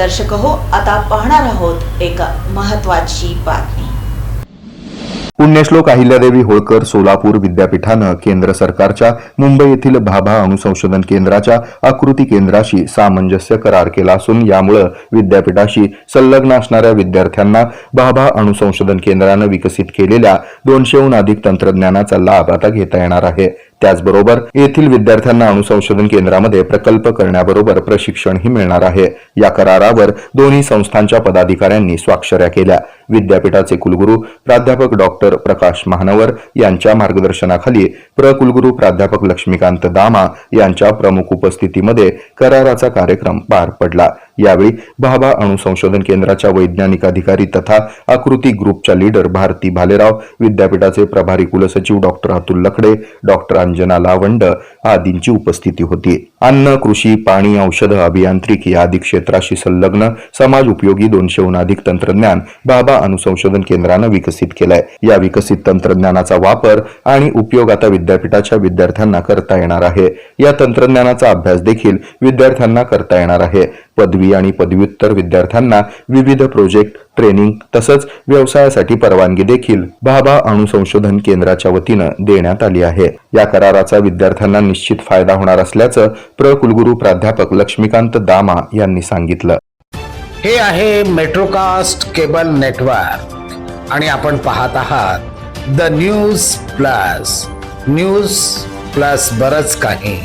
दर्शक हो आता पाहणार आहोत एक महत्वाची बातमी. पुण्यश्लोक अहिल्यादेवी होळकर सोलापूर विद्यापीठानं केंद्र सरकारच्या मुंबई येथील भाभा अणुसंशोधन केंद्राच्या आकृती केंद्राशी सामंजस्य करार केला असून यामुळे विद्यापीठाशी संलग्न असणाऱ्या विद्यार्थ्यांना भाभा अणुसंशोधन केंद्रानं विकसित केलेल्या दोनशेहून अधिक तंत्रज्ञानाचा लाभ आता घेता येणार आहे. त्याचबरोबर येथील विद्यार्थ्यांना अणुसंशोधन केंद्रामध्ये प्रकल्प करण्याबरोबर प्रशिक्षणही मिळणार आहे. या करारावर दोन्ही संस्थांच्या पदाधिकाऱ्यांनी स्वाक्षऱ्या केल्या. विद्यापीठाचे कुलगुरू प्राध्यापक डॉक्टर प्रकाश महानवर यांच्या मार्गदर्शनाखाली प्र कुलगुरू प्राध्यापक लक्ष्मीकांत दामा यांच्या प्रमुख उपस्थितीमध्ये कराराचा कार्यक्रम पार पडला. यावेळी भाभा अणुसंशोधन केंद्राच्या वैज्ञानिक अधिकारी तथा आकृती ग्रुपच्या लीडर भारती भालेराव विद्यापीठाचे प्रभारी कुलसचिव डॉक्टर अतुल लखडे डॉक्टर अंजना लावंड आदींची उपस्थिती होती. अन्न कृषी पाणी औषध अभियांत्रिकी आदी क्षेत्राशी संलग्न समाज उपयोगी दोनशेहून अधिक तंत्रज्ञान बाबा अणुसंशोधन केंद्रानं विकसित केलंय. या विकसित तंत्रज्ञानाचा वापर आणि उपयोग आता विद्यापीठाच्या विद्यार्थ्यांना करता येणार आहे. या तंत्रज्ञानाचा अभ्यास देखील विद्यार्थ्यांना करता येणार आहे. पदवी आणि पदव्युत्तर विद्यार्थ्यांना विविध प्रोजेक्ट ट्रेनिंग तसंच व्यवसायासाठी परवानगी देखील भाभा अणुसंशोधन केंद्राच्या वतीनं देण्यात आली आहे. या कराराचा विद्यार्थ्यांना निश्चित फायदा होणार असल्याचं प्र कुलगुरू प्राध्यापक लक्ष्मीकांत दामा यांनी सांगितलं. हे आहे मेट्रोकास्ट केबल नेटवर्क आणि आपण पाहत आहात the news plus. News plus बरच काही.